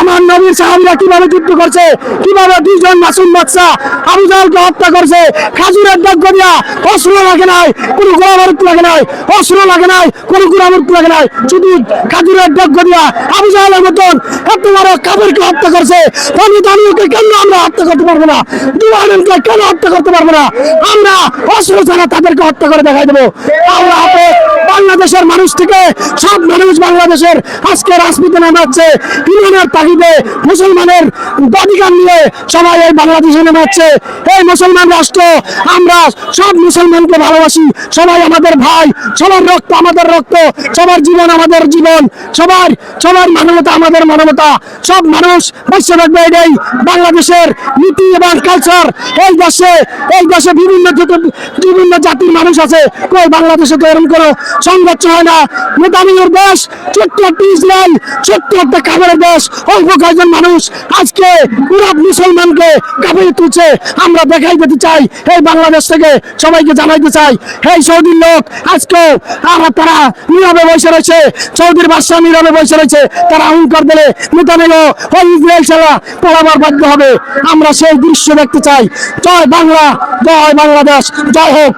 আমার নবীর সাহাবিরা কীভাবে যুদ্ধ করছে? কীভাবে দুইজন মাসুম বাচ্চা আবু জাহালকে হত্যা করছে? খাজুরের দগ্গ দিয়া অস্ত্র লাগে নাই, কোনো গোলা বারুদ লাগে নাই অস্ত্র লাগে নাই, কোনো গোলা বারুদ লাগে নাই। শুধু খাজুরের দগ্গ দিয়া আবু জাহালের মতন বড় কাবেরকে হত্যা করছে আমি দানিওকে কেন আমরা হত্যা করতে পারব না? দুয়ারেনকে কেন হত্যা করতে পারব না? আমরা অস্ত্র ছাড়া তাদেরকে হত্যা করে দেখাই দেবো। আল্লাহ হাফেজ। বাংলাদেশের মানুষ থেকে সব মানুষ বাংলাদেশের আজকে রাজনীতি নামাচ্ছে। ইমানের তাগিদে মুসলমানের অধিকার নিয়ে সবাই এই বাংলাদেশে নেমাচ্ছে। এই মুসলমান রাষ্ট্র, আমরা সব মুসলমানকে ভালোবাসি। সবাই আমাদের ভাই, সবার রক্ত আমাদের রক্ত, সবার জীবন আমাদের জীবন, সবার সবার মানবতা আমাদের মানবতা। সব মানুষ বসে থাকবে এটাই বাংলাদেশের নীতি এবং কালচার এই দেশে এই দেশে বিভিন্ন বিভিন্ন জাতির মানুষ আছে, কই বাংলাদেশে তো এরকম কোনো সংঘর্ষ হয় না। নেতানিয়ার দেশ ছোট্ট একটা ইসরায়েল, ছোট্ট একটা কাবের দেশ। অল্প কয়েকজন মানুষ আজকে পুরো মুসলমানকে কাবে তুলছে। আমরা দেখাই দিতে চাই, এই বাংলাদেশ থেকে সবাইকে জানাইতে চাই, এই সৌদির লোক আজকেও আর তারা নীরবে বসে রয়েছে। সৌদির বাদশাহ নীরবে বসে রয়েছে। তারা অহংকার দিলে নেতানিয়াহ ওই ইসরায়েল ছাড়া পড়াবার বাধ্য হবে। আমরা সেই দৃশ্য দেখতে চাই। জয় বাংলা, জয় বাংলাদেশ। জয় হোক।